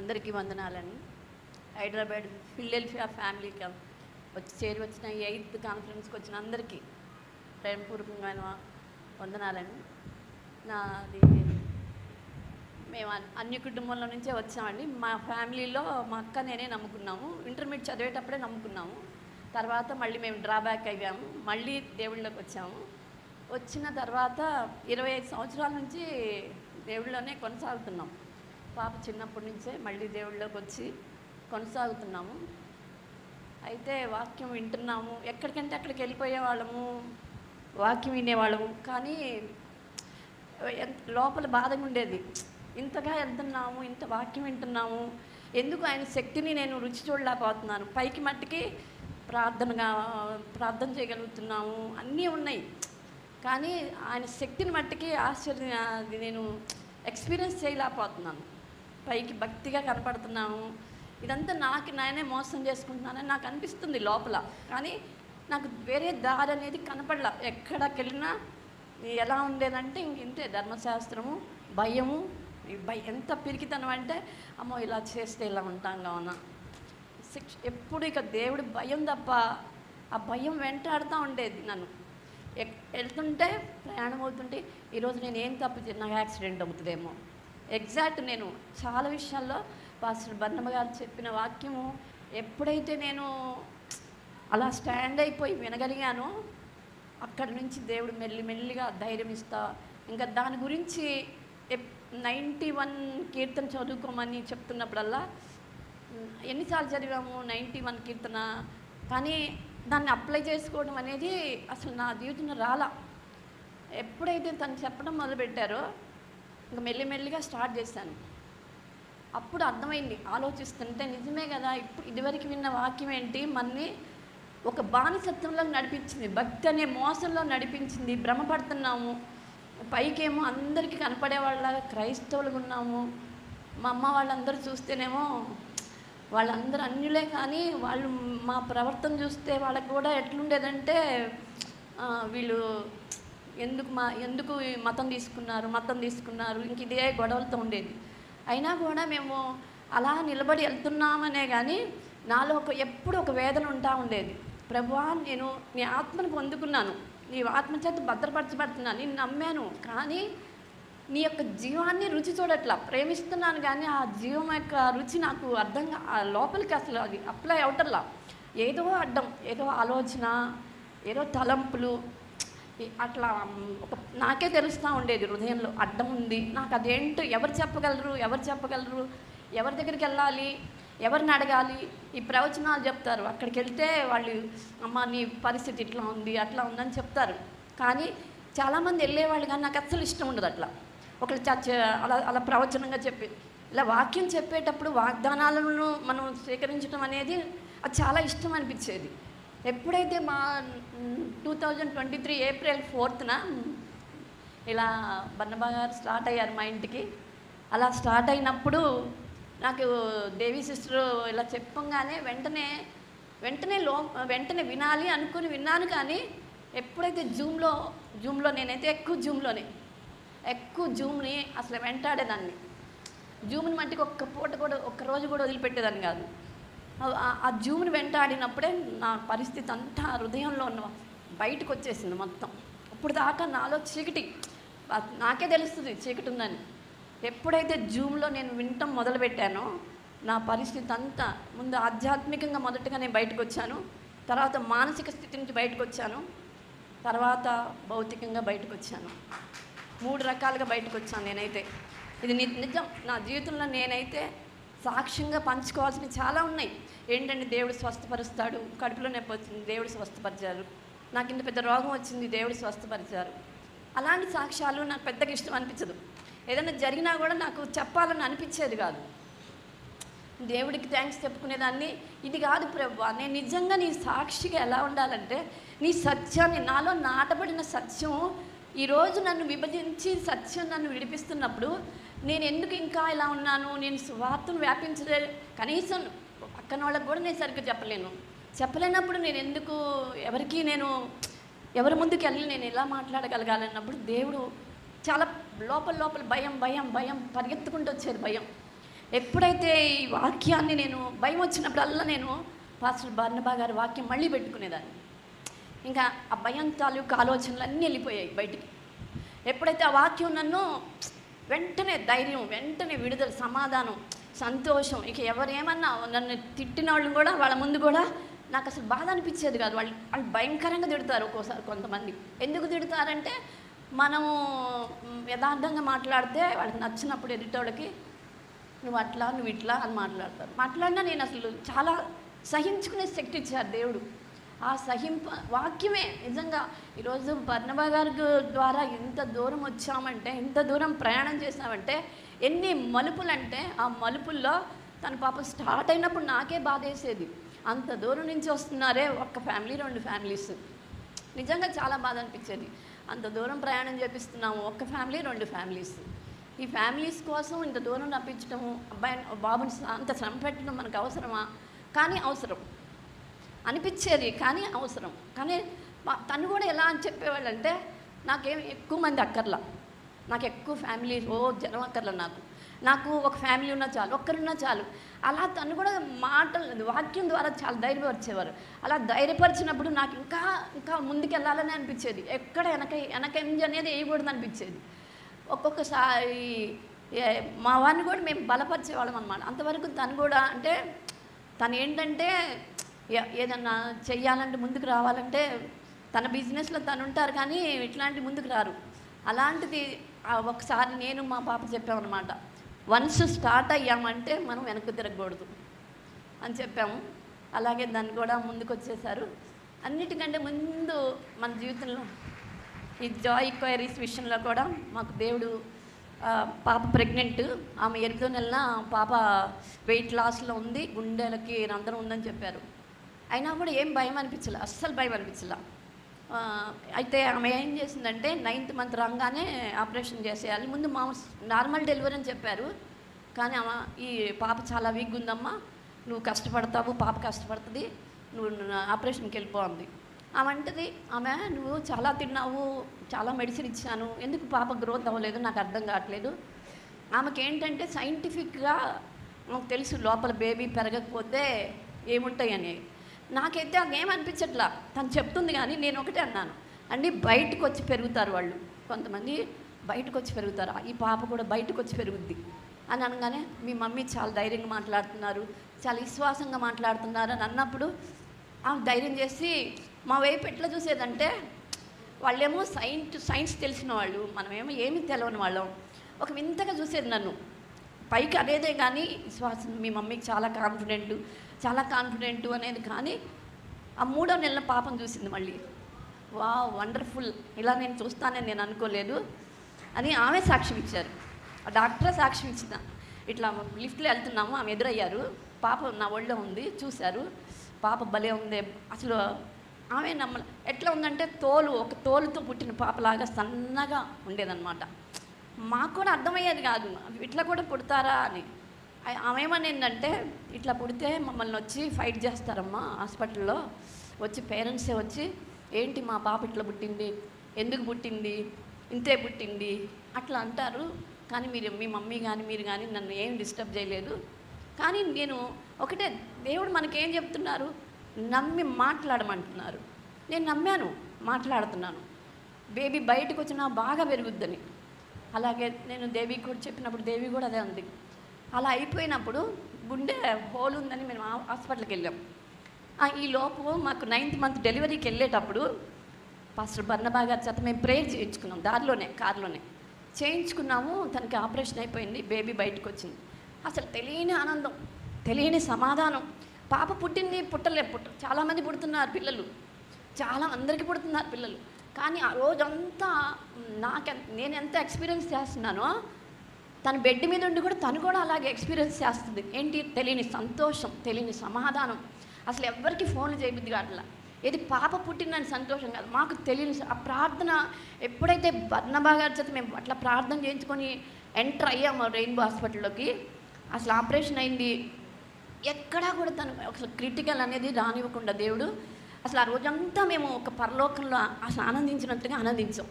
అందరికీ వందనాలండి. హైదరాబాద్ ఫిల్లెల్ఫియా ఫ్యామిలీకి వచ్చి చేరి వచ్చిన ఈ ఎయిత్ కాన్ఫరెన్స్కి వచ్చిన అందరికీ ప్రేమపూర్వకమైన వందనాలండి. నాది మేము అన్- కుటుంబంలో నుంచే వచ్చామండి. మా ఫ్యామిలీలో మా అక్క నేనే నమ్ముకున్నాము. ఇంటర్మీడియట్ చదివేటప్పుడే నమ్ముకున్నాము. తర్వాత మళ్ళీ మేము డ్రాబ్యాక్ అయ్యాము. మళ్ళీ దేవుళ్ళకి వచ్చాము. వచ్చిన తర్వాత ఇరవై ఐదు సంవత్సరాల నుంచి దేవుళ్ళలోనే కొనసాగుతున్నాం. పాప చిన్నప్పటి నుంచే మళ్ళీ దేవుళ్ళలోకి వచ్చి కొనసాగుతున్నాము. అయితే వాక్యం వింటున్నాము. ఎక్కడికంటే అక్కడికి వెళ్ళిపోయే వాళ్ళము వాక్యం వినేవాళ్ళము కానీ ఎంత లోపల బాధగా ఉండేది. ఇంతగా వెళ్తున్నాము ఇంత వాక్యం వింటున్నాము. ఎందుకు ఆయన శక్తిని నేను రుచి చూడలేకపోతున్నాను? పైకి మట్టికి ప్రార్థనగా ప్రార్థన చేయగలుగుతున్నాము. అన్నీ ఉన్నాయి. కానీ ఆయన శక్తిని మట్టికి ఆశ్చర్య అది నేను ఎక్స్పీరియన్స్ చేయలేకపోతున్నాను. పైకి భక్తిగా కనపడుతున్నాము ఇదంతా నాకు నేనే మోసం చేసుకుంటున్నానని నాకు అనిపిస్తుంది లోపల. కానీ నాకు వేరే దారి అనేది కనపడలా. ఎక్కడికి వెళ్ళినా ఎలా ఉండేదంటే ఇంక ఇంతే ధర్మశాస్త్రము భయము భయం భయ ఎంత పిరికితనం అంటే అమ్మో ఇలా చేస్తే ఇలా ఉంటాం కావున శిక్ష ఎప్పుడు ఇక దేవుడి భయం తప్ప ఆ భయం వెంటాడుతూ ఉండేది నన్ను. ఎక్- వెళ్తుంటే ప్రయాణం అవుతుంటే ఈరోజు నేను ఏం తప్పు నాకు యాక్సిడెంట్ అవుతుందేమో. ఎగ్జాక్ట్ నేను చాలా విషయాల్లో పాస్టర్ బర్ణమ్మ గారు చెప్పిన వాక్యము ఎప్పుడైతే నేను అలా స్టాండ్ అయిపోయి వినగలిగానో అక్కడి నుంచి దేవుడు మెల్లి మెల్లిగా ధైర్యం ఇస్తా. ఇంకా దాని గురించి నైంటీ వన్ కీర్తన చదువుకోమని చెప్తున్నప్పుడల్లా ఎన్నిసార్లు చదివాము నైంటీ వన్ కీర్తన. కానీ దాన్ని అప్లై చేసుకోవడం అనేది అసలు నా జీవితంలో రాలా. ఎప్పుడైతే తను చెప్పడం మొదలుపెట్టారో ఇంకా మెల్లిమెల్లిగా స్టార్ట్ చేశాను. అప్పుడు అర్థమైంది ఆలోచిస్తుంటే నిజమే కదా ఇప్పుడు ఇదివరకు విన్న వాక్యం ఏంటి? మన్ని ఒక బానిసత్వంలో నడిపించింది భక్తి అనే మోసంలో నడిపించింది భ్రమపడుతున్నాము. పైకేమో అందరికీ కనపడే వాళ్ళ క్రైస్తవులుగా ఉన్నాము. మా అమ్మ వాళ్ళందరూ చూస్తేనేమో వాళ్ళందరూ అన్యులే కానీ వాళ్ళు మా ప్రవర్తన చూస్తే వాళ్ళకి కూడా ఎట్లుండేదంటే వీళ్ళు ఎందుకు మా ఎందుకు మతం తీసుకున్నారు మతం తీసుకున్నారు ఇంక ఇదే గొడవలతో ఉండేది. అయినా కూడా మేము అలా నిలబడి వెళ్తున్నామనే కానీ నాలో ఒక ఎప్పుడు ఒక వేదన ఉంటా ఉండేది. ప్రభువా నేను నీ ఆత్మను పొందుకున్నాను. నీ ఆత్మ చేత భద్రపరచబడుతున్నాను. నేను నమ్మాను. కానీ నీ యొక్క జీవాన్ని రుచి చూడట్లా. ప్రేమిస్తున్నాను కానీ ఆ జీవం యొక్క రుచి నాకు అర్థంగా ఆ లోపలికి అసలు అది అప్లై అవటల్లా ఏదో అడ్డం ఏదో ఆలోచన ఏదో తలంపులు అట్లా ఒక నాకే తెలుస్తూ ఉండేది హృదయంలో. అడ్డం ఉంది. నాకు అదేంటో ఎవరు చెప్పగలరు? ఎవరు చెప్పగలరు? ఎవరి దగ్గరికి వెళ్ళాలి? ఎవరిని అడగాలి? ఈ ప్రవచనాలు చెప్తారు. అక్కడికి వెళ్తే వాళ్ళు అమ్మ నీ పరిస్థితి ఇట్లా ఉంది అట్లా ఉందని చెప్తారు. కానీ చాలామంది వెళ్ళేవాళ్ళు కానీ నాకు అస్సలు ఇష్టం ఉండదు అట్లా. ఒకళ్ళు చర్చ అలా అలా ప్రవచనంగా చెప్పి ఇలా వాక్యం చెప్పేటప్పుడు వాగ్దానాలను మనం స్వీకరించడం అనేది అది చాలా ఇష్టం అనిపించేది. ఎప్పుడైతే మా two thousand twenty three April ఫోర్త్న ఇలా బన్నబా గారు స్టార్ట్ అయ్యారు మా ఇంటికి అలా స్టార్ట్ అయినప్పుడు నాకు దేవి సిస్టర్ ఇలా చెప్పంగానే వెంటనే వెంటనే లో వెంటనే వినాలి అనుకుని విన్నాను కానీ ఎప్పుడైతే జూమ్లో జూమ్లో నేనైతే ఎక్కువ జూమ్లోనే ఎక్కువ జూమ్ని అసలు వెంటాడేదాన్ని. జూమ్ని మట్టికి ఒక్క పూట కూడా ఒక్క రోజు కూడా వదిలిపెట్టేదాన్ని కాదు. ఆ- జూమ్ని వెంటాడినప్పుడే నా పరిస్థితి అంతా హృదయంలో ఉన్న బయటకు వచ్చేసింది మొత్తం. ఇప్పుడు దాకా నాలో చీకటి. నాకే తెలుస్తుంది చీకటి ఉందని. ఎప్పుడైతే జూమ్లో నేను వినటం మొదలుపెట్టానో నా పరిస్థితి అంతా ముందు ఆధ్యాత్మికంగా మొదటగా నేను బయటకు వచ్చాను తర్వాత మానసిక స్థితి నుంచి బయటకు వచ్చాను తర్వాత భౌతికంగా బయటకు వచ్చాను మూడు రకాలుగా బయటకు వచ్చాను నేనైతే. ఇది నిజం. నా జీవితంలో నేనైతే సాక్ష్యంగా పంచుకోవాల్సినవి చాలా ఉన్నాయి. ఏంటంటే దేవుడు స్వస్థపరుస్తాడు కడుపులో నొప్పి వచ్చింది దేవుడు స్వస్థపరిచారు. నాకు ఇంత పెద్ద రోగం వచ్చింది దేవుడు స్వస్థపరిచారు. అలాంటి సాక్ష్యాలు నాకు పెద్దగా ఇష్టం అనిపించదు. ఏదైనా జరిగినా కూడా నాకు చెప్పాలని అనిపించేది కాదు. దేవుడికి థ్యాంక్స్ చెప్పుకునేదాన్ని. ఇది కాదు ప్రభు నేను నిజంగా నీ సాక్షిగా ఎలా ఉండాలంటే నీ సత్యాన్ని నాలో నాటబడిన సత్యం ఈరోజు నన్ను విభజించి సత్యం నన్ను విడిపిస్తున్నప్పుడు నేను ఎందుకు ఇంకా ఇలా ఉన్నాను? నేను స్వార్థను వ్యాపించలే. కనీసం పక్కన వాళ్ళకి కూడా నేను సరిగ్గా చెప్పలేను. చెప్పలేనప్పుడు నేను ఎందుకు ఎవరికి నేను ఎవరి ముందుకు వెళ్ళి నేను ఎలా మాట్లాడగలగాలన్నప్పుడు దేవుడు చాలా లోపల లోపల భయం భయం భయం పరిగెత్తుకుంటూ వచ్చేది భయం. ఎప్పుడైతే ఈ వాక్యాన్ని నేను భయం వచ్చినప్పుడల్లా నేను పాస్టర్ బార్నబా గారి వాక్యం మళ్ళీ పెట్టుకునేదాన్ని. ఇంకా ఆ భయం తాలూకు ఆలోచనలు అన్నీ వెళ్ళిపోయాయి బయటికి. ఎప్పుడైతే ఆ వాక్యం నన్ను వెంటనే ధైర్యం వెంటనే విడుదల సమాధానం సంతోషం. ఇక ఎవరేమన్నా నన్ను తిట్టిన వాళ్ళని కూడా వాళ్ళ ముందు కూడా నాకు అసలు బాధ అనిపించేది కాదు. వాళ్ళు వాళ్ళు భయంకరంగా తిడతారు ఒక్కోసారి కొంతమంది. ఎందుకు తిడతారంటే మనము యథార్థంగా మాట్లాడితే వాళ్ళకి నచ్చినప్పుడు ఎదుటోళ్ళకి నువ్వు అట్లా నువ్వు ఇట్లా అని మాట్లాడతారు. మాట్లాడినా నేను అసలు చాలా సహించుకునే శక్తి ఇచ్చారు దేవుడు. ఆ సహింప వాక్యమే నిజంగా. ఈరోజు పర్ణబా గారి ద్వారా ఎంత దూరం వచ్చామంటే ఇంత దూరం ప్రయాణం చేసామంటే ఎన్ని మలుపులు అంటే ఆ మలుపుల్లో తన పాప స్టార్ట్ అయినప్పుడు నాకే బాధ వేసేది అంత దూరం నుంచి వస్తున్నారే ఒక్క ఫ్యామిలీ రెండు ఫ్యామిలీస్. నిజంగా చాలా బాధ అనిపించేది అంత దూరం ప్రయాణం చేపిస్తున్నాము ఒక్క ఫ్యామిలీ రెండు ఫ్యామిలీస్. ఈ ఫ్యామిలీస్ కోసం ఇంత దూరం రప్పించడము అబ్బాయి బాబుని అంత శ్రమ పెట్టడం మనకు అవసరమా? కానీ అవసరం. అనిపించేది కానీ అవసరం. కానీ తను కూడా ఎలా అని చెప్పేవాళ్ళంటే నాకేం ఎక్కువ మంది అక్కర్లా. నాకు ఎక్కువ ఫ్యామిలీ ఓ జనం అక్కర్లా నాకు. నాకు ఒక ఫ్యామిలీ ఉన్నా చాలు ఒక్కరున్నా చాలు. అలా తను కూడా మాటలు వాక్యం ద్వారా చాలా ధైర్యపరిచేవారు. అలా ధైర్యపరిచినప్పుడు నాకు ఇంకా ఇంకా ముందుకెళ్ళాలని అనిపించేది. ఎక్కడ వెనక వెనక ఎంజ్ అనేది వేయకూడదు అనిపించేది. ఒక్కొక్కసారి మా వారిని కూడా మేము బలపరిచేవాళ్ళం అనమాట అంతవరకు తను కూడా అంటే తను ఏంటంటే ఏదన్నా చెయ్యాలంటే ముందుకు రావాలంటే తన బిజినెస్లో తను ఉంటారు కానీ ఇట్లాంటి ముందుకు రారు. అలాంటిది ఒకసారి నేను మా పాప చెప్పామన్నమాట. వన్స్ స్టార్ట్ అయ్యామంటే మనం వెనక్కి తిరగకూడదు అని చెప్పాము. అలాగే దాన్ని కూడా ముందుకు వచ్చేసారు. అన్నిటికంటే ముందు మన జీవితంలో ఈ జాయ్ క్వైరీస్ విషయంలో కూడా మాకు దేవుడు పాప ప్రెగ్నెంట్. ఆమె ఎనిమిదో నెలన పాప వెయిట్ లాస్లో ఉంది. గుండెలకి రంధ్రం ఉందని చెప్పారు. అయినా కూడా ఏం భయం అనిపించలే అస్సలు భయం అనిపించలే. అయితే ఆమె ఏం చేసిందంటే నైన్త్ మంత్ రాగానే ఆపరేషన్ చేసేయాలి. ముందు మా నార్మల్ డెలివరీ అని చెప్పారు. కానీ ఆమె ఈ పాప చాలా వీక్ ఉందమ్మా. నువ్వు కష్టపడతావు పాప కష్టపడుతుంది. నువ్వు నా ఆపరేషన్కి వెళ్ళిపోంది ఆమె అంటది ఆమె నువ్వు చాలా తిన్నావు చాలా మెడిసిన్ ఇచ్చాను. ఎందుకు పాప గ్రోత్ అవ్వలేదు? నాకు అర్థం కావట్లేదు. ఆమెకి ఏంటంటే సైంటిఫిక్గా మాకు తెలుసు లోపల బేబీ పెరగకపోతే ఏముంటాయని నాకైతే అది ఏమనిపించట్లా తను చెప్తుంది కానీ నేను ఒకటే అన్నాను. అండి బయటకు వచ్చి పెరుగుతారు వాళ్ళు. కొంతమంది బయటకు వచ్చి పెరుగుతారు. ఈ పాప కూడా బయటకు వచ్చి పెరుగుద్ది. అని అనగానే మీ మమ్మీ చాలా ధైర్యంగా మాట్లాడుతున్నారు. చాలా విశ్వాసంగా మాట్లాడుతున్నారు అని అన్నప్పుడు ఆమె ధైర్యం చేసి మా వైపు ఎట్లా చూసేదంటే వాళ్ళేమో సైన్స్ సైన్స్ తెలిసిన వాళ్ళు మనమేమో ఏమీ తెలవని వాళ్ళం. ఒక వింతగా చూసేది నన్ను. పైకి అనేదే కానీ విశ్వాసం మీ మమ్మీకి చాలా కాన్ఫిడెంట్ చాలా కాన్ఫిడెంట్ అనేది కానీ ఆ మూడో నెలల పాపం చూసింది మళ్ళీ. వా వండర్ఫుల్. ఇలా నేను చూస్తానని నేను అనుకోలేదు. అని ఆమె సాక్ష్యం ఇచ్చారు. ఆ డాక్టరే సాక్ష్యం ఇచ్చిన. ఇట్లా లిఫ్ట్లో వెళ్తున్నాము ఆమె ఎదురయ్యారు. పాప నా ఒళ్ళో ఉంది చూశారు. పాప భలే ఉంది. అసలు ఆమె నమ్మ ఎట్లా ఉందంటే తోలు ఒక తోలుతో పుట్టిన పాపలాగా సన్నగా ఉండేదన్నమాట. మాకు కూడా అర్థమయ్యేది కాదు ఇట్లా కూడా పుడతారా అని. ఆమె ఏమనిందంటే ఇట్లా పుడితే మమ్మల్ని వచ్చి ఫైట్ చేస్తారమ్మా హాస్పిటల్లో. వచ్చి పేరెంట్సే వచ్చి ఏంటి మా పాప ఇట్లా పుట్టింది? ఎందుకు పుట్టింది? ఇంతే పుట్టింది? అట్లా అంటారు. కానీ మీరు మీ మమ్మీ కానీ మీరు కానీ నన్ను ఏం డిస్టర్బ్ చేయలేదు. కానీ నేను ఒకటే దేవుడు మనకేం చెప్తున్నారు? నమ్మి మాట్లాడమంటున్నారు. నేను నమ్మాను మాట్లాడుతున్నాను. బేబీ బయటకు వచ్చినా బాగా పెరుగుద్దని. అలాగే నేను దేవికి కూడా చెప్పినప్పుడు దేవి కూడా అదే ఉంది. అలా అయిపోయినప్పుడు గుండె హోల్ ఉందని మేము హాస్పిటల్కి వెళ్ళాం. ఈ లోపు మాకు నైన్త్ మంత్ డెలివరీకి వెళ్ళేటప్పుడు పాస్టర్ బర్ణబా గారి చేత మేము ప్రేయర్ చేయించుకున్నాం దారిలోనే కారులోనే. చేయించుకున్నాము తనకి ఆపరేషన్ అయిపోయింది బేబీ బయటకు వచ్చింది. అసలు తెలియని ఆనందం తెలియని సమాధానం. పాప పుట్టింది పుట్టలే పుట్ట చాలామంది పుడుతున్నారు పిల్లలు. చాలా అందరికీ పుడుతున్నారు పిల్లలు. కానీ ఆ రోజంతా నాకు నేను ఎంత ఎక్స్పీరియన్స్ చేస్తున్నానో తన బెడ్ మీద ఉండి కూడా తను కూడా అలాగే ఎక్స్పీరియన్స్ చేస్తుంది. ఏంటి? తెలియని సంతోషం తెలియని సమాధానం. అసలు ఎవ్వరికి ఫోన్లు చేయబుద్ది కావట్లా. ఇది పాప పుట్టిందని సంతోషం కాదు. మాకు తెలియని ఆ ప్రార్థన ఎప్పుడైతే బర్ణబా గారి చేత మేము అట్లా ప్రార్థన చేయించుకొని ఎంటర్ అయ్యాము రెయిన్బో హాస్పిటల్లోకి అసలు ఆపరేషన్ అయింది. ఎక్కడా కూడా తను అసలు క్రిటికల్ అనేది రానివ్వకుండా దేవుడు అసలు ఆ రోజంతా మేము ఒక పరలోకంలో అసలు ఆనందించినట్టుగా ఆనందించాం.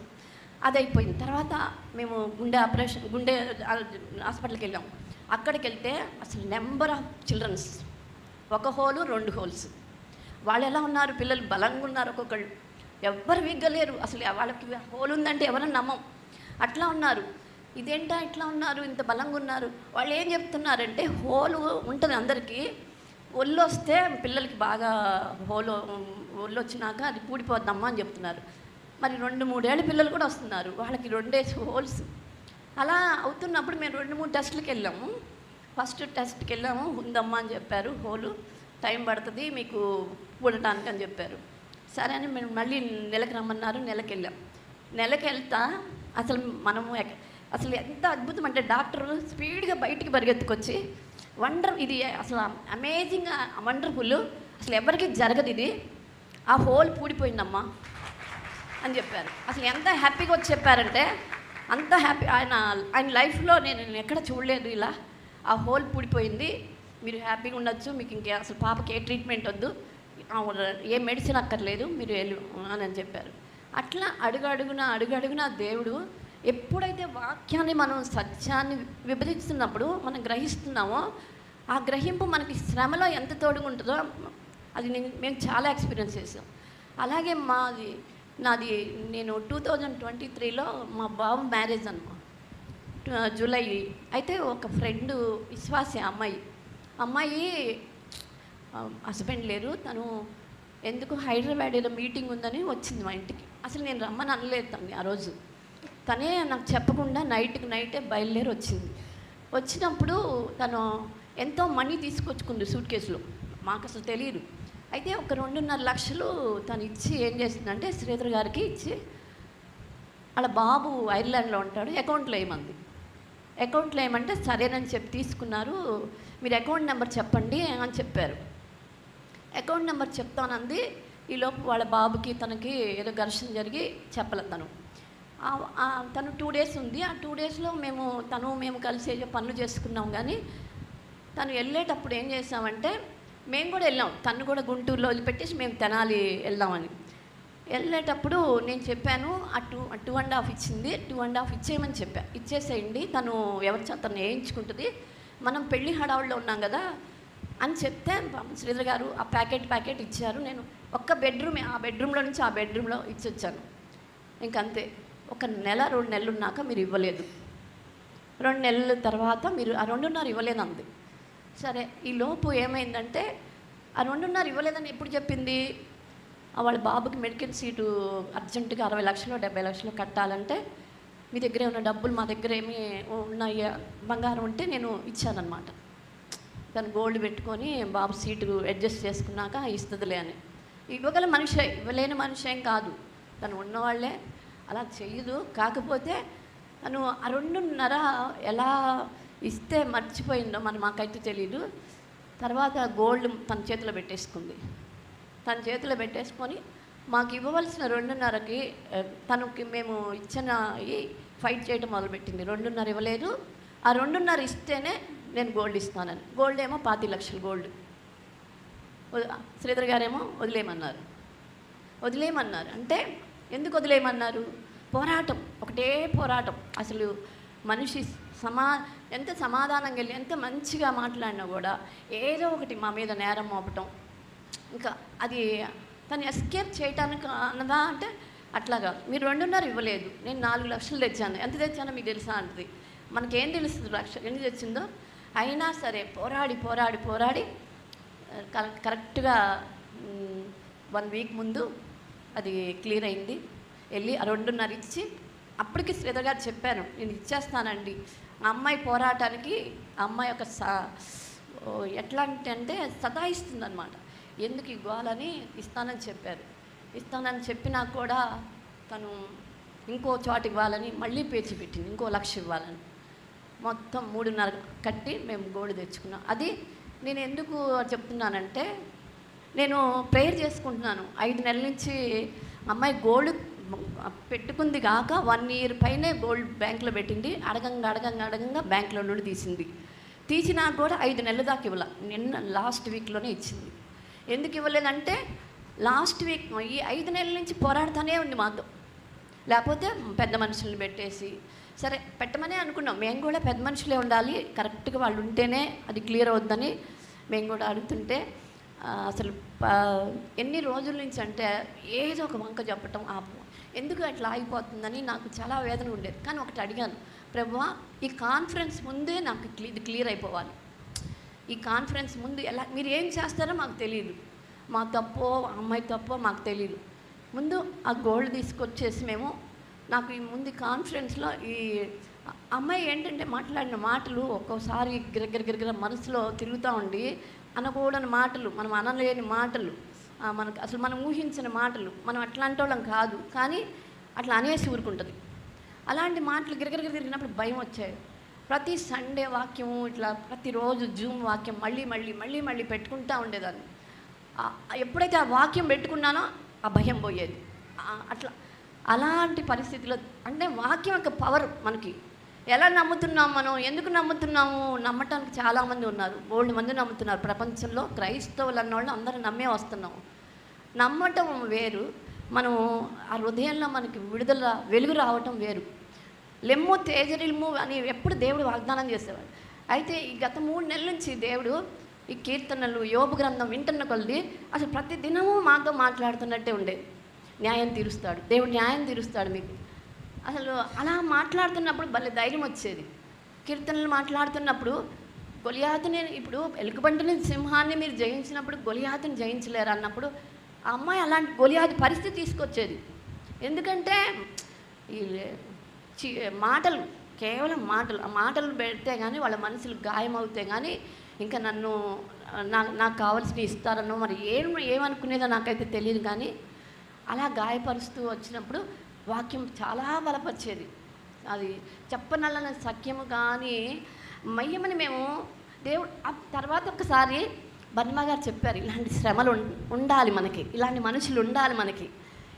అది అయిపోయింది తర్వాత మేము గుండె ఆపరేషన్ గుండె హాస్పిటల్కి వెళ్ళాం. అక్కడికి వెళ్తే అసలు నెంబర్ ఆఫ్ చిల్డ్రన్స్ ఒక హోలు రెండు హోల్స్. వాళ్ళు ఎలా ఉన్నారు? పిల్లలు బలంగా ఉన్నారు ఒక్కొక్కళ్ళు. ఎవ్వరు విగ్గలేరు. అసలు వాళ్ళకి హోల్ ఉందంటే ఎవరన్నా నమ్మం. అట్లా ఉన్నారు. ఇదేంటా ఇట్లా ఉన్నారు? ఇంత బలంగా ఉన్నారు. వాళ్ళు ఏం చెప్తున్నారంటే హోలు ఉంటుంది అందరికీ. ఒళ్ళు వస్తే పిల్లలకి బాగా హోలో ఒళ్ళు వచ్చినాక అది పూడిపోద్దమ్మా అని చెప్తున్నారు. మరి రెండు మూడేళ్ళ పిల్లలు కూడా వస్తున్నారు. వాళ్ళకి రెండే హోల్స్. అలా అవుతున్నప్పుడు మేము రెండు మూడు టెస్టులకి వెళ్ళాము ఫస్ట్ టెస్ట్కి వెళ్ళాము ఉందమ్మా అని చెప్పారు. హోలు టైం పడుతుంది మీకు పూడటానికి అని చెప్పారు. సరే అని మేము మళ్ళీ నెలకు రమ్మన్నారు నెలకు వెళ్ళాం నెలకు వెళ్తా అసలు మనము అసలు ఎంత అద్భుతం అంటే డాక్టర్ స్పీడ్గా బయటికి పరిగెత్తుకొచ్చి వండర్ ఇది అసలు అమేజింగ్ వండర్ఫుల్. అసలు ఎవరికి జరగదు ఇది. ఆ హోల్ పూడిపోయిందమ్మా అని చెప్పారు. అసలు ఎంత హ్యాపీగా వచ్చి చెప్పారంటే అంత హ్యాపీ ఆయన ఆయన లైఫ్లో నేను ఎక్కడ చూడలేదు ఇలా. ఆ హోల్ పూడిపోయింది. మీరు హ్యాపీగా ఉండొచ్చు. మీకు ఇంకే అసలు పాపకి ఏ ట్రీట్మెంట్ వద్దు. ఏ మెడిసిన్ అక్కర్లేదు. మీరు వెళ్ళు అని అని చెప్పారు. అట్లా అడుగు అడుగున అడుగు అడుగున దేవుడు ఎప్పుడైతే వాక్యాన్ని మనం సత్యాన్ని విభజిస్తున్నప్పుడు మనం గ్రహిస్తున్నామో ఆ గ్రహింపు మనకి శ్రమలో ఎంత తోడుగా ఉంటుందో అది నేను మేము చాలా ఎక్స్పీరియన్స్ చేసాం అలాగే మాది నాది నేను టూ థౌజండ్ ట్వంటీ త్రీలో మా బాబు మ్యారేజ్ అనమా జూలై. అయితే ఒక ఫ్రెండ్ విశ్వాసి అమ్మాయి. అమ్మాయి హస్బెండ్ లేరు. తను ఎందుకు హైదరాబాద్ ఏదో మీటింగ్ ఉందని వచ్చింది మా ఇంటికి. అసలు నేను రమ్మని అనలేదు తను ఆ రోజు. తనే నాకు చెప్పకుండా నైట్కి నైటే బయలుదేరి వచ్చింది. వచ్చినప్పుడు తను ఎంతో మనీ తీసుకొచ్చుకుంది సూట్ కేసులో. మాకు అసలు తెలియదు అయితే ఒక రెండున్నర లక్షలు తను ఇచ్చి ఏం చేసిందంటే శ్రీధర్ గారికి ఇచ్చి వాళ్ళ బాబు ఐర్లాండ్లో ఉంటాడు అకౌంట్లో వేయమంది అకౌంట్లో ఏమంటే సరేనని చెప్పి తీసుకున్నారు మీరు అకౌంట్ నెంబర్ చెప్పండి అని చెప్పారు. అకౌంట్ నెంబర్ చెప్తానంది ఈలోపు వాళ్ళ బాబుకి తనకి ఏదో ఘర్షణ జరిగి చెప్పలేదు తను. తను టూ డేస్ ఉంది. ఆ టూ డేస్లో మేము తను మేము కలిసి పనులు చేసుకున్నాం కానీ తను వెళ్ళేటప్పుడు ఏం చేసామంటే మేము కూడా వెళ్ళాం. తను కూడా గుంటూరులో వదిలిపెట్టేసి మేము తెనాలి వెళ్దామని. వెళ్ళేటప్పుడు నేను చెప్పాను ఆ టూ టూ అండ్ హాఫ్ ఇచ్చింది. టూ అండ్ హాఫ్ ఇచ్చేయమని చెప్పా. ఇచ్చేసేయండి. తను ఎవరి చేతను వేయించుకుంటుంది. మనం పెళ్ళి హడావుల్లో ఉన్నాం కదా అని చెప్తే పాపం శ్రీధర్ గారు ఆ ప్యాకెట్ ప్యాకెట్ ఇచ్చారు. నేను ఒక్క బెడ్రూమ్ ఆ బెడ్రూమ్లో నుంచి ఆ బెడ్రూమ్లో ఇచ్చొచ్చాను. ఇంకంతే. ఒక నెల రెండు నెలలు ఉన్నాక మీరు ఇవ్వలేదు. రెండు నెలల తర్వాత మీరు ఆ రెండున్నర ఇవ్వలేదు అంది సరే ఈ లోపు ఏమైందంటే ఆ రెండున్నర ఇవ్వలేదని ఎప్పుడు చెప్పింది? వాళ్ళ బాబుకి మెడికల్ సీటు అర్జెంటుగా అరవై లక్షలు డెబ్బై లక్షలు కట్టాలంటే మీ దగ్గరే ఉన్న డబ్బులు మా దగ్గర ఏమి ఉన్నాయి? బంగారం ఉంటే నేను ఇచ్చానన్నమాట. తను గోల్డ్ పెట్టుకొని బాబు సీటు అడ్జస్ట్ చేసుకున్నాక ఇస్తుందిలే అని. ఇవ్వగల మనిషి ఇవ్వలేని మనిషి ఏం కాదు. తను ఉన్నవాళ్ళే అలా చేయదు. కాకపోతే తను ఆ రెండున్నర ఎలా ఇస్తే మర్చిపోయిందో మరి మాకైతే తెలియదు తర్వాత గోల్డ్ తన చేతిలో పెట్టేసుకుంది. తన చేతిలో పెట్టేసుకొని మాకు ఇవ్వవలసిన రెండున్నరకి తనకి మేము ఇచ్చిన ఫైట్ చేయడం మొదలుపెట్టింది. రెండున్నర ఇవ్వలేదు. ఆ రెండున్నర ఇస్తేనే నేను గోల్డ్ ఇస్తానని. గోల్డ్ ఏమో పాతి లక్షలు గోల్డ్. శ్రీధర్ గారేమో వదిలేయమన్నారు. వదిలేయమన్నారు. అంటే ఎందుకు వదిలేయమన్నారు? పోరాటం ఒకటే పోరాటం. అసలు మనిషి సమా ఎంత సమాధానం కలిగి ఎంత మంచిగా మాట్లాడినా కూడా ఏదో ఒకటి మా మీద నేరం మోపటం. ఇంకా అది తను ఎస్కేప్ చేయటానికి అన్నదా అంటే అట్లాగా మీరు రెండున్నర ఇవ్వలేదు. నేను నాలుగు లక్షలు తెచ్చాను. ఎంత తెచ్చానో మీకు తెలుసా అంటది. మనకేం తెలుస్తుంది లక్ష? ఎన్ని తెచ్చిందో? అయినా సరే పోరాడి పోరాడి పోరాడి కరెక్ట్ కరెక్ట్గా వన్ వీక్ ముందు అది క్లియర్ అయింది. వెళ్ళి ఆ రెండున్నర ఇచ్చి అప్పటికి శ్రీధర్ గారు చెప్పాను నేను ఇచ్చేస్తానండి. ఆ అమ్మాయి పోరాటానికి ఆ అమ్మాయి ఒక సా ఎట్లాంటి అంటే సతాయిస్తుంది అనమాట ఎందుకు ఇవ్వాలని ఇస్తానని చెప్పారు. ఇస్తానని చెప్పినా కూడా తను ఇంకో చోట ఇవ్వాలని మళ్ళీ పేచి పెట్టింది ఇంకో లక్ష ఇవ్వాలని. మొత్తం మూడున్నర కట్టి మేము గోల్డ్ తెచ్చుకున్నాం. అది నేను ఎందుకు చెప్తున్నానంటే నేను ప్రేయర్ చేసుకుంటున్నాను. ఐదు నెలల నుంచి అమ్మాయి గోల్డ్ పెట్టుకుంది కాక వన్ ఇయర్ పైనే గోల్డ్ బ్యాంక్లో పెట్టింది. అడగంగా అడగంగా అడగంగా బ్యాంక్లో నుండి తీసింది. తీసినా కూడా ఐదు నెలల దాకా ఇవ్వాల. నిన్న లాస్ట్ వీక్లోనే ఇచ్చింది. ఎందుకు ఇవ్వలేదంటే లాస్ట్ వీక్ ఈ ఐదు నెలల నుంచి పోరాడుతూనే ఉంది మాతో. లేకపోతే పెద్ద మనుషుల్ని పెట్టేసి సరే పెట్టమనే అనుకున్నాం. మేము కూడా పెద్ద మనుషులే ఉండాలి. కరెక్ట్గా వాళ్ళు ఉంటేనే అది క్లియర్ అవుద్దని మేము కూడా అడుగుతుంటే అసలు ఎన్ని రోజుల నుంచి అంటే ఏదో ఒక వంక చెప్పటం ఆపు. ఎందుకు అట్లా ఆగిపోతుందని నాకు చాలా వేదన ఉండేది. కానీ ఒకటి అడిగాను ప్రభువా ఈ కాన్ఫరెన్స్ ముందే నాకు క్లి- ఇది క్లియర్ అయిపోవాలి. ఈ కాన్ఫరెన్స్ ముందు ఎలా మీరు ఏం చేస్తారో మాకు తెలియదు మా తప్పో అమ్మాయి తప్పో మాకు తెలియదు ముందు ఆ గోల్డ్ తీసుకొచ్చేసి మేము నాకు ఈ ముందు కాన్ఫరెన్స్లో ఈ అమ్మాయి ఏంటంటే మాట్లాడిన మాటలు ఒక్కోసారి గిరగిరగిరగిర మనసులో తిరుగుతూ ఉండి అనకూడని మాటలు మనం అనలేని మాటలు మనకు అసలు మనం ఊహించిన మాటలు మనం అట్లాంటి వాళ్ళం కాదు కానీ అట్లా అనేసి ఊరుకుంటుంది. అలాంటి మాటలు గిరగిరగిరి తిరిగినప్పుడు భయం వచ్చాయి ప్రతి సండే వాక్యం ఇట్లా ప్రతిరోజు జూమ్ వాక్యం మళ్ళీ మళ్ళీ మళ్ళీ మళ్ళీ పెట్టుకుంటా ఉండేదాన్ని. ఎప్పుడైతే ఆ వాక్యం పెట్టుకున్నానో ఆ భయం పోయేది. అట్లా అలాంటి పరిస్థితిలో అంటే వాక్యం యొక్క పవర్ మనకి ఎలా నమ్ముతున్నాం మనం? ఎందుకు నమ్ముతున్నాము? నమ్మటానికి చాలామంది ఉన్నారు. బోల్డ్ మంది నమ్ముతున్నారు. ప్రపంచంలో క్రైస్తవులు అన్న వాళ్ళు అందరూ నమ్మే వస్తున్నాం. నమ్మటం వేరు. మనం ఆ హృదయంలో మనకి విడుదల వెలుగు రావటం వేరు. లెమ్ము తేజరిల్ము అని ఎప్పుడు దేవుడు వాగ్దానం చేసేవాడు. అయితే ఈ గత మూడు నెలల నుంచి దేవుడు ఈ కీర్తనలు యోగ గ్రంథం వింటున్న కొలది అసలు ప్రతి దినము మాతో మాట్లాడుతున్నట్టే ఉండేది న్యాయం తీరుస్తాడు. దేవుడు న్యాయం తీరుస్తాడు మీకు. అసలు అలా మాట్లాడుతున్నప్పుడు భలే ధైర్యం వచ్చేది. కీర్తనలు మాట్లాడుతున్నప్పుడు గొలియాతుని ఇప్పుడు ఎలుకబంటిని సింహాన్ని మీరు జయించినప్పుడు గొలియాతుని జయించలేరు అన్నప్పుడు ఆ అమ్మాయి అలాంటి గొలియాదు పరిస్థితి తీసుకొచ్చేది. ఎందుకంటే ఈ చి- మాటలు కేవలం మాటలు ఆ మాటలు పెడితే కానీ వాళ్ళ మనసులు గాయమవుతాయి కానీ ఇంకా నన్ను నా నాకు కావాల్సినవి ఇస్తారనో మరి ఏం ఏమనుకునేదో నాకైతే తెలియదు కానీ అలా గాయపరుస్తూ వచ్చినప్పుడు వాక్యం చాలా బలపరిచేది. అది చెప్పనల్లని సఖ్యము కానీ మయ్యమని మేము దేవుడు తర్వాత ఒకసారి బర్మ గారు చెప్పారు ఇలాంటి శ్రమలు ఉండాలి మనకి ఇలాంటి మనుషులు ఉండాలి మనకి.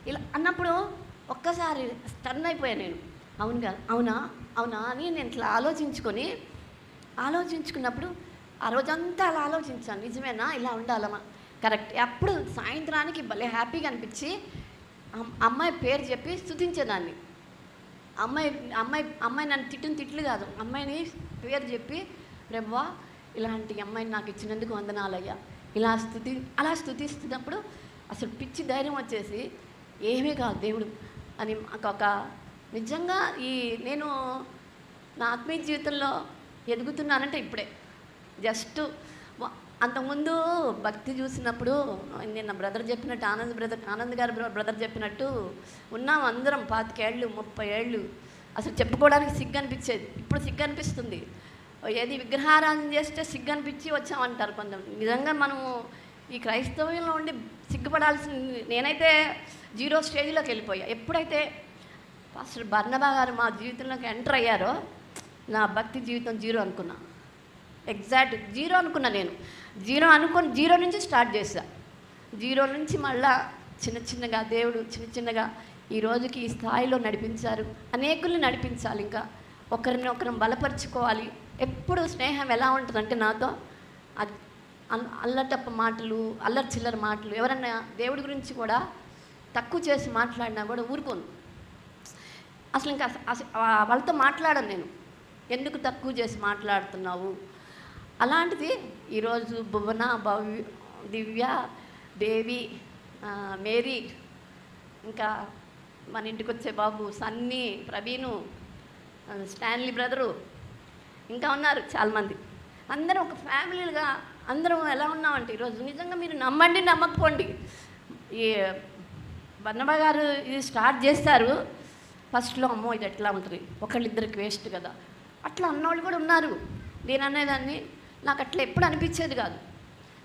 ఇలా అన్నప్పుడు ఒక్కసారి స్టన్ అయిపోయాను నేను. అవునుగా అవునా అవునా? అని నేను ఇట్లా ఆలోచించుకొని ఆలోచించుకున్నప్పుడు ఆ రోజంతా అలా ఆలోచించాను. నిజమేనా? ఇలా ఉండాలమ్మా కరెక్ట్. అప్పుడు సాయంత్రానికి భలే హ్యాపీగా అనిపించి అమ్మాయి పేరు చెప్పి స్థుతించేదాన్ని అమ్మాయి అమ్మాయి అమ్మాయి నన్ను తిట్టిన తిట్లు కాదు. అమ్మాయిని పేరు చెప్పి రెవ్వా ఇలాంటి అమ్మాయిని నాకు ఇచ్చినందుకు వందనాలయ్యా. ఇలా స్థుతి అలా స్థుతిస్తున్నప్పుడు అసలు పిచ్చి ధైర్యం వచ్చేసి ఏమీ కాదు దేవుడు అని ఒక నిజంగా ఈ నేను నా ఆత్మీయ జీవితంలో ఎదుగుతున్నానంటే ఇప్పుడే. జస్ట్ అంతకుముందు భక్తి చూసినప్పుడు నిన్న నా బ్రదర్ చెప్పినట్టు ఆనంద్ బ్రదర్ ఆనంద్ గారు బ్రదర్ చెప్పినట్టు ఉన్నాం అందరం పాతికేళ్ళు ముప్పై ఏళ్ళు అసలు చెప్పుకోవడానికి సిగ్గు అనిపించేది ఇప్పుడు సిగ్గు అనిపిస్తుంది ఏది విగ్రహారాధన చేస్తే సిగ్గు అనిపించి వచ్చామంటారు కొంత నిజంగా మనము ఈ క్రైస్తవ్యంలో ఉండి సిగ్గుపడాల్సిన నేనైతే జీరో స్టేజ్లోకి వెళ్ళిపోయా. ఎప్పుడైతే పాస్టర్ బర్ణబా గారు మా జీవితంలోకి ఎంటర్ అయ్యారో నా భక్తి జీవితం జీరో అనుకున్నా. ఎగ్జాక్ట్ జీరో అనుకున్నా నేను. జీరో అనుకొని జీరో నుంచి స్టార్ట్ చేసా జీరో నుంచి మళ్ళా చిన్న చిన్నగా దేవుడు చిన్న చిన్నగా ఈ రోజుకి ఈ స్థాయిలో నడిపించారు. అనేకుల్ని నడిపించాలి ఇంకా. ఒకరిని ఒకరిని బలపరుచుకోవాలి. ఎప్పుడు స్నేహం ఎలా ఉంటుందంటే నాతో అది అల్- అల్లటప్ప మాటలు అల్లరి చిల్లర మాటలు ఎవరన్నా దేవుడి గురించి కూడా తక్కువ చేసి మాట్లాడినా కూడా ఊరుకోను. అసలు ఇంకా అసలు వాళ్ళతో మాట్లాడను నేను. ఎందుకు తక్కువ చేసి మాట్లాడుతున్నావు? అలాంటిది ఈరోజు భువన భవ్య దివ్య దేవి మేరీ ఇంకా మన ఇంటికి వచ్చే బాబు సన్నీ ప్రవీణు స్టాన్లీ బ్రదరు ఇంకా ఉన్నారు చాలామంది. అందరం ఒక ఫ్యామిలీలుగా అందరం ఎలా ఉన్నామంటే ఈరోజు నిజంగా మీరు నమ్మండి నమ్మకపోండి. ఈ బన్నబా గారు ఇది స్టార్ట్ చేస్తారు. ఫస్ట్లో అమ్మో ఇది ఎట్లా ఉంటుంది? ఒకళ్ళిద్దరికి వేస్ట్ కదా. అట్లా అన్నోళ్ళు కూడా ఉన్నారు. నేను అనేదాన్ని నాకు అట్లా ఎప్పుడు అనిపించేది కాదు.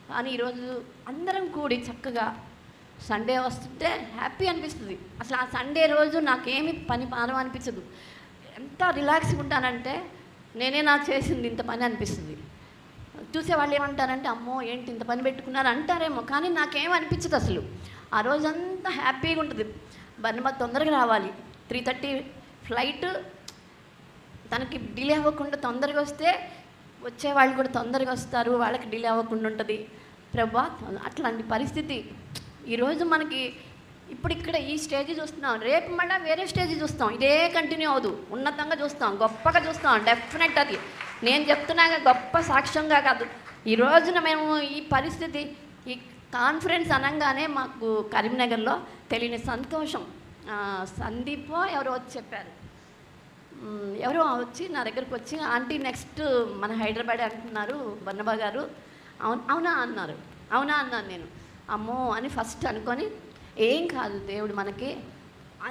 కానీ ఈరోజు అందరం కూడి చక్కగా సండే వస్తుంటే హ్యాపీ అనిపిస్తుంది. అసలు ఆ సండే రోజు నాకేమి పని పానం అనిపించదు. ఎంత రిలాక్స్గా ఉంటానంటే నేనే నా చేసింది ఇంత పని అనిపిస్తుంది. చూసే వాళ్ళు ఏమంటారంటే అమ్మో ఏంటి ఇంత పని పెట్టుకున్నారు? అంటారేమో కానీ నాకేం అనిపించదు అసలు. ఆ రోజంతా హ్యాపీగా ఉంటుంది. బర్మ తొందరగా రావాలి. త్రీ థర్టీ ఫ్లైట్ తనకి డిలే అవ్వకుండా తొందరగా వస్తే వచ్చే వాళ్ళు కూడా తొందరగా వస్తారు వాళ్ళకి డిలే అవ్వకుండా ఉంటుంది. ప్రభా అట్లాంటి పరిస్థితి. ఈరోజు మనకి ఇప్పుడు ఇక్కడ ఈ స్టేజ్ చూస్తున్నాం. రేపు మళ్ళీ వేరే స్టేజ్ చూస్తాం. ఇదే కంటిన్యూ అవ్వదు. ఉన్నతంగా చూస్తాం. గొప్పగా చూస్తాం. డెఫినెట్ అది. నేను చెప్తున్నాగా గొప్ప సాక్ష్యంగా కాదు. ఈ రోజున మేము ఈ పరిస్థితి ఈ కాన్ఫరెన్స్ అనగానే మాకు కరీంనగర్లో తెలియని సంతోషం. సందీప్ ఎవరో వచ్చి చెప్పారు. ఎవరో వచ్చి నా దగ్గరకు వచ్చి ఆంటీ నెక్స్ట్ మన హైదరాబాద్ అంటున్నారు బన్నబా గారు. అవును అవునా? అన్నారు. అవునా? అన్నాను నేను. అమ్మో! అని ఫస్ట్ అనుకొని ఏం కాదు దేవుడు మనకి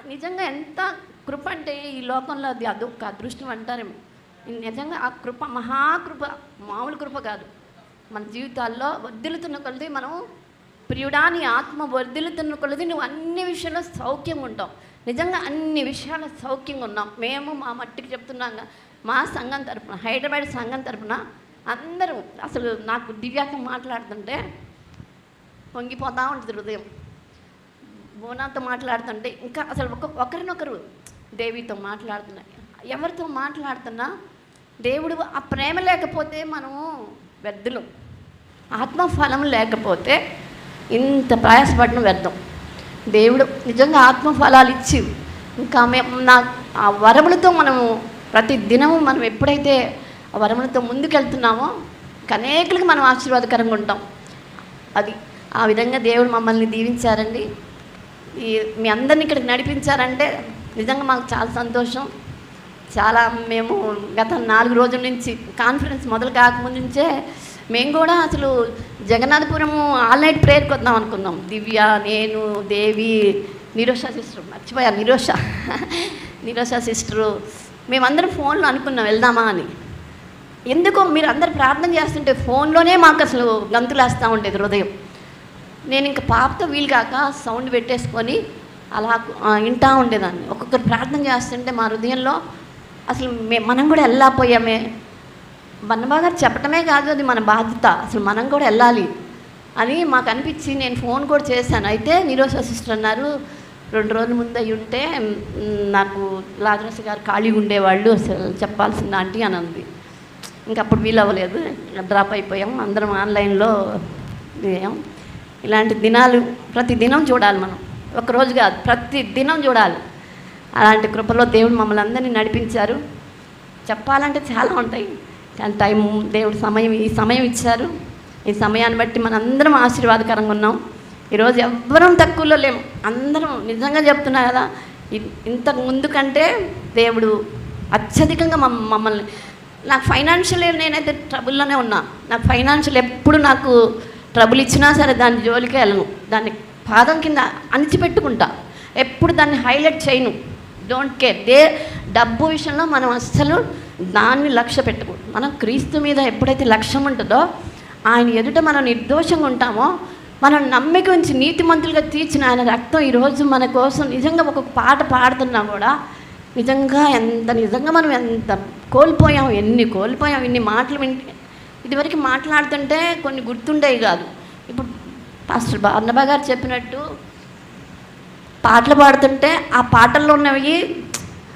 నిజంగా ఎంత కృప అంటే ఈ లోకంలో అది అదొక అదృష్టం అంటారేమో. నిజంగా ఆ కృప మహాకృప మామూలు కృప కాదు. మన జీవితాల్లో వర్ధిల్లుతున్న కొలది మనం ప్రియుడాని ఆత్మ వర్ధిల్లుతున్న కొలది నువ్వు అన్ని విషయంలో సౌఖ్యంగా ఉంటావు. నిజంగా అన్ని విషయాల సౌఖ్యంగా ఉన్నాం మేము మా మట్టికి చెప్తున్నాం మా సంఘం తరపున హైదరాబాద్ సంఘం తరపున అందరూ అసలు నాకు దివ్యాక మాట్లాడుతుంటే పొంగిపోతూ ఉంటుంది హృదయం. బోనాతో మాట్లాడుతుంటే ఇంకా అసలు ఒక ఒకరినొకరు దేవితో మాట్లాడుతున్నా. ఎవరితో మాట్లాడుతున్నా దేవుడు ఆ ప్రేమ లేకపోతే మనము వ్యర్థులం. ఆత్మఫలం లేకపోతే ఇంత ప్రయాసపడడం వ్యర్థం. దేవుడు నిజంగా ఆత్మఫలాలు ఇచ్చి ఇంకా మేము నా ఆ వరములతో మనము ప్రతి దినము మనం ఎప్పుడైతే ఆ వరములతో ముందుకెళ్తున్నామో అనేకులకి అనేకులకు మనం ఆశీర్వాదకరంగా ఉంటాం. అది ఆ విధంగా దేవుడు మమ్మల్ని దీవించారండి. ఈ మీ అందరిని ఇక్కడికి నడిపించారంటే నిజంగా మాకు చాలా సంతోషం. చాలా మేము గత నాలుగు రోజుల నుంచి కాన్ఫరెన్స్ మొదలు కాకముందు నుంచే మేము కూడా అసలు జగన్నాథపురము ఆల్ నైట్ ప్రేయర్కి వద్దాం అనుకున్నాం. దివ్య నేను దేవి నిరోష సిస్టర్ మర్చిపోయా నిరోష. నిరోష సిస్టరు మేమందరం ఫోన్లో అనుకున్నాం వెళ్దామా అని. ఎందుకో మీరు అందరు ప్రార్థన చేస్తుంటే ఫోన్లోనే మాకు అసలు గంతులేస్తూ ఉండేది హృదయం. నేను ఇంకా పాపతో వీలు కాక సౌండ్ పెట్టేసుకొని అలా వింటా ఉండేదాన్ని. ఒక్కొక్కరు ప్రార్థన చేస్తుంటే మా హృదయంలో అసలు మే మనం కూడా వెళ్ళాపోయామే బన్నబా గారు చెప్పటమే కాదు అది మన బాధ్యత. అసలు మనం కూడా వెళ్ళాలి అని మాకు అనిపించి నేను ఫోన్ కూడా చేశాను. అయితే నిరోష సిస్టర్ అన్నారు రెండు రోజుల ముందు అయి ఉంటే నాకు లాజరస్ గారు ఖాళీగా ఉండేవాళ్ళు అసలు చెప్పాల్సింది ఆంటీ అని అంది. ఇంకా అప్పుడు వీలు అవ్వలేదు. డ్రాప్ అయిపోయాం. అందరం ఆన్లైన్లో ఇదేం. ఇలాంటి దినాలు ప్రతి దినం చూడాలి మనం. ఒక రోజు కాదు ప్రతి దినం చూడాలి. అలాంటి కృపలో దేవుడు మమ్మల్ని అందరినీ నడిపించారు. చెప్పాలంటే చాలా ఉంటాయి. కానీ టైం దేవుడు సమయం ఈ సమయం ఇచ్చారు. ఈ సమయాన్ని బట్టి మనందరం ఆశీర్వాదకరంగా ఉన్నాం. ఈరోజు ఎవ్వరం తక్కువలో లేము. అందరం నిజంగా చెప్తున్నా కదా ఇంతకు ముందు కంటే దేవుడు అత్యధికంగా మమ్మ మమ్మల్ని నాకు ఫైనాన్షియల్ నేనైతే ట్రబుల్లోనే ఉన్నా నాకు ఫైనాన్షియల్ ఎప్పుడు నాకు ట్రబుల్ ఇచ్చినా సరే దాని జోలికే వెళ్ళను. దాన్ని పాదం కింద అణిచిపెట్టుకుంటా. ఎప్పుడు దాన్ని హైలైట్ చేయను. Don't care. దే డబ్బు విషయంలో మనం అస్సలు దాన్ని లక్ష్య పెట్టుకో మనం క్రీస్తు మీద ఎప్పుడైతే లక్ష్యం ఉంటుందో ఆయన ఎదుట మనం నిర్దోషంగా ఉంటామో మనం నమ్మిక ఉంచి నీతిమంతులుగా తీర్చిన ఆయన రక్తం ఈరోజు మన కోసం నిజంగా ఒక పాట పాడుతున్నా కూడా నిజంగా ఎంత నిజంగా మనం ఎంత కోల్పోయాం ఎన్ని కోల్పోయాం ఇన్ని మాటలు వింటే ఇదివరకు మాట్లాడుతుంటే కొన్ని గుర్తుండేవి కాదు. ఇప్పుడు పాస్టర్ అన్నబా గారు చెప్పినట్టు పాటలు పాడుతుంటే ఆ పాటల్లో ఉన్నవి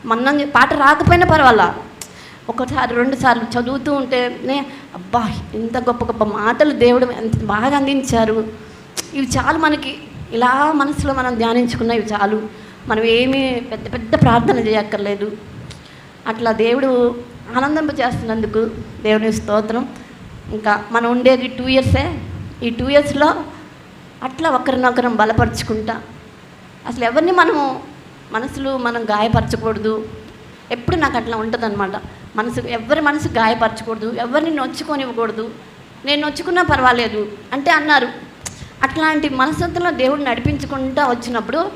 మనం పాట రాకపోయినా పర్వాలా? ఒకసారి రెండు సార్లు చదువుతూ ఉంటేనే అబ్బా ఇంత గొప్ప గొప్ప మాటలు దేవుడు ఎంత బాగా అందించారు. ఇవి చాలు మనకి ఇలా మనసులో మనం ధ్యానించుకున్న ఇవి చాలు. మనం ఏమీ పెద్ద పెద్ద ప్రార్థన చేయక్కర్లేదు. అట్లా దేవుడు ఆనందింప చేస్తున్నందుకు దేవుని స్తోత్రం. ఇంకా మనం ఉండేది టూ ఇయర్సే. ఈ టూ ఇయర్స్లో అట్లా ఒకరినొకరం బలపరుచుకుంటా. అసలు ఎవరిని మనము మనసులు మనం గాయపరచకూడదు. ఎప్పుడు నాకు అట్లా ఉంటుందన్నమాట. మనసు ఎవరి మనసు గాయపరచకూడదు ఎవరిని నొచ్చుకొనివ్వకూడదు. నేను నొచ్చుకున్నా పర్వాలేదు అంటే అన్నారు. అట్లాంటి మనస్తత్వంలో దేవుడు నడిపించుకుంటూ వచ్చినప్పుడు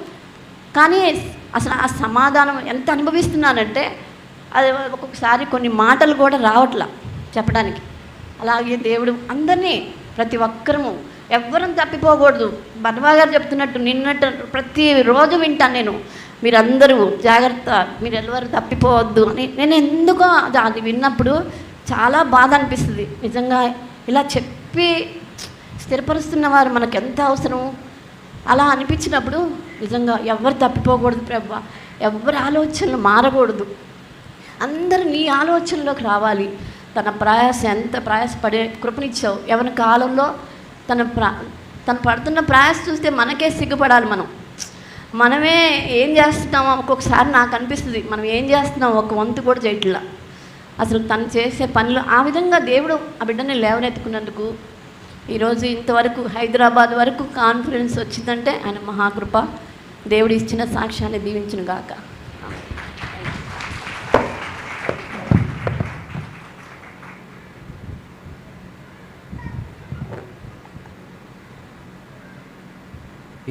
కానీ అసలు ఆ సమాధానం ఎంత అనుభవిస్తున్నానంటే అది ఒక్కొక్కసారి కొన్ని మాటలు కూడా రావట్లా చెప్పడానికి. అలాగే దేవుడు అందరినీ ప్రతి ఒక్కరము ఎవ్వరం తప్పిపోకూడదు. బర్వా గారు చెప్తున్నట్టు నిన్నట్టు ప్రతి రోజు వింటాను నేను. మీరందరూ జాగ్రత్త మీరు ఎవరు తప్పిపోవద్దు అని నేను ఎందుకో అది అది విన్నప్పుడు చాలా బాధ అనిపిస్తుంది. నిజంగా ఇలా చెప్పి స్థిరపరుస్తున్న వారు మనకు ఎంత అవసరం అలా అనిపించినప్పుడు నిజంగా ఎవరు తప్పిపోకూడదు ప్రభా. ఎవరి ఆలోచనలు మారకూడదు. అందరూ నీ ఆలోచనలోకి రావాలి. తన ప్రయాస ఎంత ప్రయాసపడే కృపనిచ్చావు. ఎవరి కాలంలో తన ప్రా తను పడుతున్న ప్రయాస చూస్తే మనకే సిగ్గుపడాలి మనం. మనమే ఏం చేస్తున్నామో ఒక్కొక్కసారి నాకు అనిపిస్తుంది. మనం ఏం చేస్తున్నాం ఒక వంతు కూడా చేయట్లా. అసలు తను చేసే పనులు ఆ విధంగా దేవుడు ఆ బిడ్డని లేవనెత్తుకున్నందుకు ఈరోజు ఇంతవరకు హైదరాబాద్ వరకు కాన్ఫరెన్స్ వచ్చిందంటే ఆయన మహాకృప. దేవుడు ఇచ్చిన సాక్ష్యాన్ని దీవించును గాక.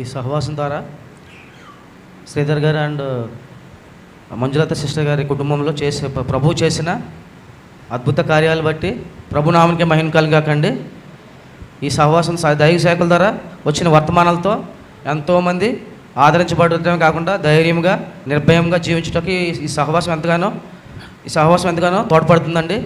ఈ సహవాసం ద్వారా శ్రీధర్ గారు అండ్ మంజులత సిస్టర్ గారి కుటుంబంలో చేసే ప్రభు చేసిన అద్భుత కార్యాలు బట్టి ప్రభునామనికే మహిమ కలిగాకండి. ఈ సహవాసం దైవ శాఖల ద్వారా వచ్చిన వర్తమానాలతో ఎంతోమంది ఆదరించబడటమే కాకుండా ధైర్యంగా నిర్భయంగా జీవించడానికి ఈ సహవాసం ఎంతగానో ఈ సహవాసం ఎంతగానో తోడ్పడుతుందండి.